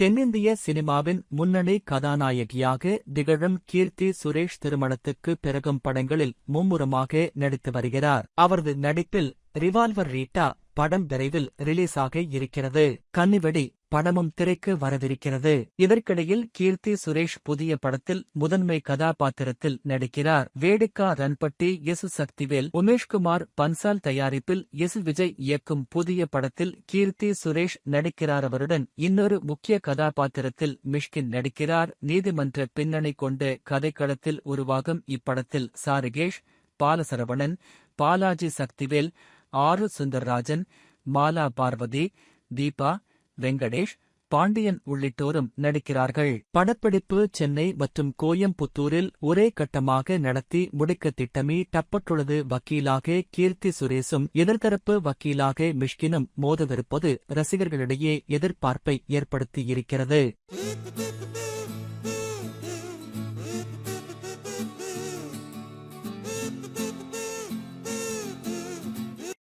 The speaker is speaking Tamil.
தென்னிந்திய சினிமாவின் முன்னணி கதாநாயகியாக திகழும் கீர்த்தி சுரேஷ் திருமணத்துக்கு பிறகும் படங்களில் மும்முரமாக நடித்து வருகிறார். அவரது நடிப்பில் ரிவால்வர் ரீட்டா படம் விரைவில் ரிலீஸ் ஆக இருக்கிறது. கன்னிவெடி படமும் திரைக்கு வரவிருக்கிறது. இதற்கிடையில் கீர்த்தி சுரேஷ் புதிய படத்தில் முதன்மை கதாபாத்திரத்தில் நடிக்கிறார். வேடிக்கா ரன்பட்டி எசு சக்திவேல் உமேஷ்குமார் பன்சால் தயாரிப்பில் எசு விஜய் இயக்கும் புதிய படத்தில் கீர்த்தி சுரேஷ் நடிக்கிறார் அவருடன் இன்னொரு முக்கிய கதாபாத்திரத்தில் மிஷ்கின் நடிக்கிறார். நீதிமன்ற பின்னணி கொண்டு கதைக்களத்தில் உருவாகும் இப்படத்தில் சாரிகேஷ் பாலசரவணன் பாலாஜி சக்திவேல் ஆறு சுந்தர்ராஜன் மாலா பார்வதி தீபா வெங்கடேஷ் பாண்டியன் உள்ளிட்டோரும் நடிக்கிறார்கள். படப்பிடிப்பு சென்னை மற்றும் கோயம்புத்தூரில் ஒரே கட்டமாக நடத்தி முடிக்க திட்டமி டப்பட்டுள்ளது வக்கீலாக கீர்த்தி சுரேசும் எதிர்த்தரப்பு வக்கீலாக மிஷ்கினும் மோதவிருப்பது ரசிகர்களிடையே எதிர்பார்ப்பை ஏற்படுத்தியிருக்கிறது.